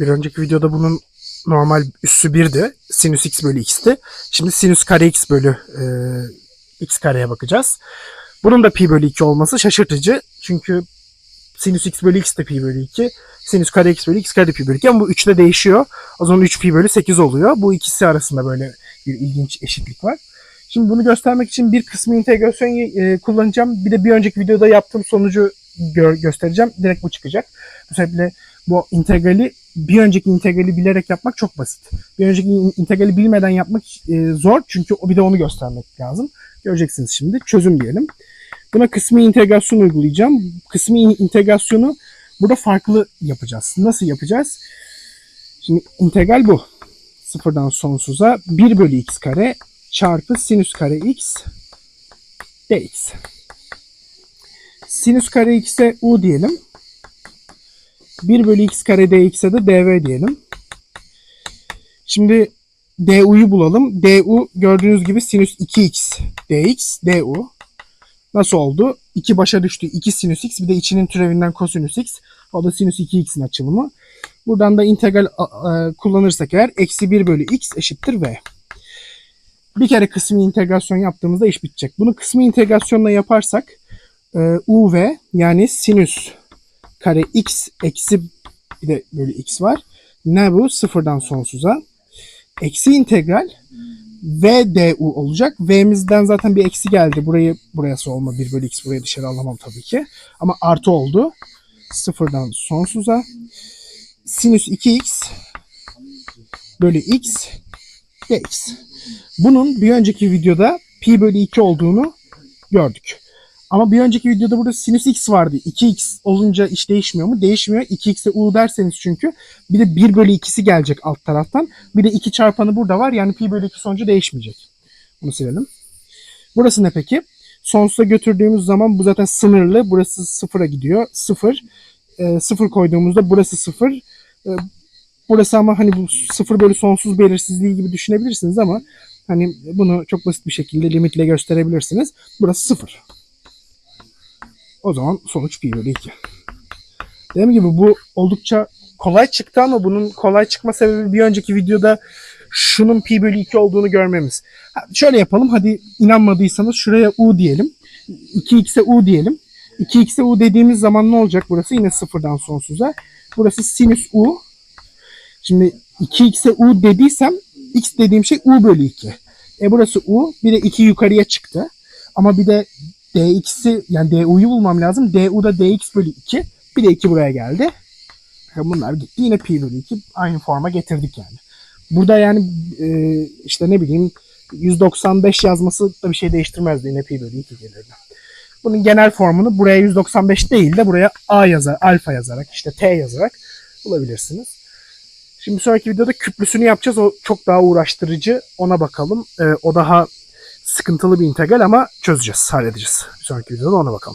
Bir önceki videoda bunun normal üssü 1'di. Sinüs x bölü x'ti. Şimdi sinüs kare x bölü e, x kareye bakacağız. Bunun da pi bölü 2 olması şaşırtıcı. Çünkü sinüs x bölü x de pi bölü 2. Sinüs kare x bölü x kare de pi bölü 2 ama bu 3'te değişiyor. O zaman 3 pi bölü 8 oluyor. Bu ikisi arasında böyle bir ilginç eşitlik var. Şimdi bunu göstermek için bir kısmı integrasyon e, kullanacağım. Bir de bir önceki videoda yaptığım sonucu gö- göstereceğim. Direkt bu çıkacak. Bu sebeple bu integrali bir önceki integrali bilerek yapmak çok basit. Bir önceki in- integrali bilmeden yapmak e, zor çünkü bir de onu göstermek lazım. Göreceksiniz şimdi. Çözüm diyelim. Buna kısmi integrasyon uygulayacağım. Kısmi in- integrasyonu burada farklı yapacağız. Nasıl yapacağız? Şimdi integral bu. Sıfırdan sonsuza 1 bölü x kare çarpı sinüs kare x dx. Sinüs kare x'e u diyelim. 1 bölü x kare dx'e de dv diyelim. Şimdi du'yu bulalım. du gördüğünüz gibi sinüs 2x dx du. Nasıl oldu? 2 başa düştü. 2 sinüs x bir de içinin türevinden kosinüs x. O da sinüs 2x'in açılımı. Buradan da integral kullanırsak eğer eksi 1 bölü x eşittir v. Bir kere kısmi integrasyon yaptığımızda iş bitecek. Bunu kısmi integrasyonla yaparsak e, uv yani sinüs kare x eksi bir de bölü x var. Ne bu? Sıfırdan sonsuza. Eksi integral v du olacak. V'mizden zaten bir eksi geldi. Burayı burası olma 1 bölü x burayı dışarı alamam tabii ki. Ama artı oldu. Sıfırdan sonsuza. Sinüs 2x bölü x dx. Bunun bir önceki videoda pi bölü 2 olduğunu gördük. Ama bir önceki videoda burada sinüs x vardı. 2x olunca iş değişmiyor mu? Değişmiyor. 2x'e u derseniz çünkü bir de 1 bölü 2'si gelecek alt taraftan. Bir de 2 çarpanı burada var. Yani pi bölü 2 sonucu değişmeyecek. Bunu silelim. Burası ne peki? Sonsuza götürdüğümüz zaman bu zaten sınırlı. Burası sıfıra gidiyor. Sıfır. E, sıfır koyduğumuzda burası sıfır. E, burası ama hani bu sıfır bölü sonsuz belirsizliği gibi düşünebilirsiniz ama hani bunu çok basit bir şekilde limitle gösterebilirsiniz. Burası sıfır. O zaman sonuç pi bölü 2. Dediğim gibi bu oldukça kolay çıktı ama bunun kolay çıkma sebebi bir önceki videoda şunun pi bölü 2 olduğunu görmemiz. Şöyle yapalım hadi inanmadıysanız şuraya u diyelim. 2x'e u diyelim. 2x'e u dediğimiz zaman ne olacak burası? Yine sıfırdan sonsuza. Burası sinüs u. Şimdi 2x'e u dediysem x dediğim şey u bölü 2. E burası u. Bir de 2 yukarıya çıktı. Ama bir de dx'i yani du'yu bulmam lazım. du da dx bölü 2. Bir de 2 buraya geldi. E Bunlar gitti. Yine pi bölü 2 aynı forma getirdik yani. Burada yani e, işte ne bileyim 195 yazması da bir şey değiştirmezdi. Yine pi bölü 2 gelirdi. Bunun genel formunu buraya 195 değil de buraya a yazar, alfa yazarak işte t yazarak bulabilirsiniz. Şimdi sonraki videoda küplüsünü yapacağız. O çok daha uğraştırıcı. Ona bakalım. E, o daha sıkıntılı bir integral ama çözeceğiz, halledeceğiz. Bir sonraki videoda ona bakalım.